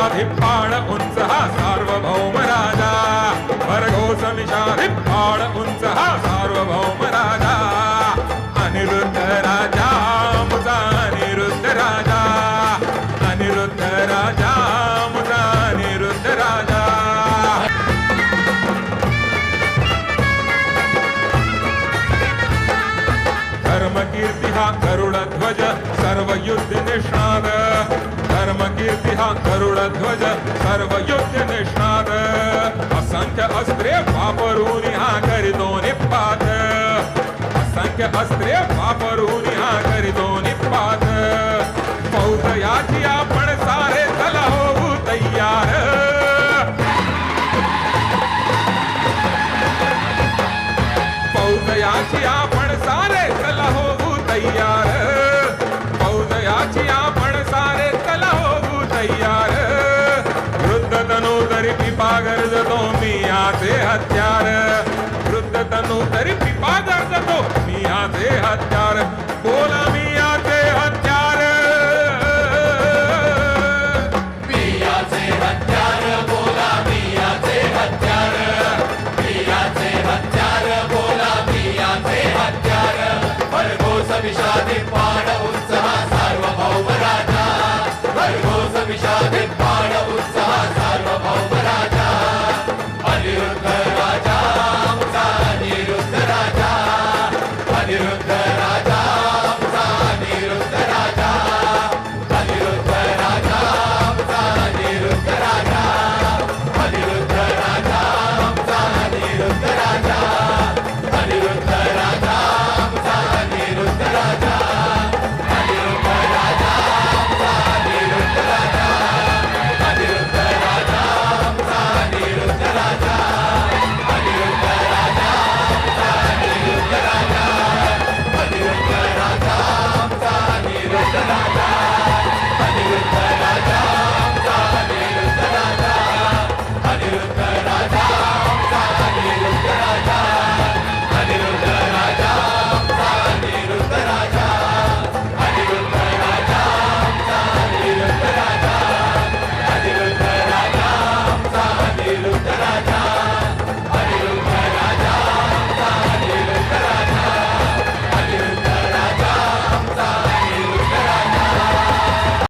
फाळ उंच हा सार्वभौम राजा. भरघोस मिशारी उंच हा सार्वभौम राजा. अनिरुद्ध राजा मुचा अनिरुद्ध राजा. अनिरुद्ध राजा मुचा अनिरुद्ध राजा. धर्मकीर्ती हा गरुड ध्वज सर्व युद्ध धर्म धर्मकीर्ती हा गरुड ध्वज सर्व योग्य निष्णात. असंख्य अस्त्रे वापरून हा करीतो निपात. असंख्य अस्त्रे वापरून हा करीतो निपात. फौज याची आपण सारे चला होऊ तयार. फौजयाची आपण हत्यार. वृद्ध तनु तरी पिपा जातो. मी याचे हत्यार.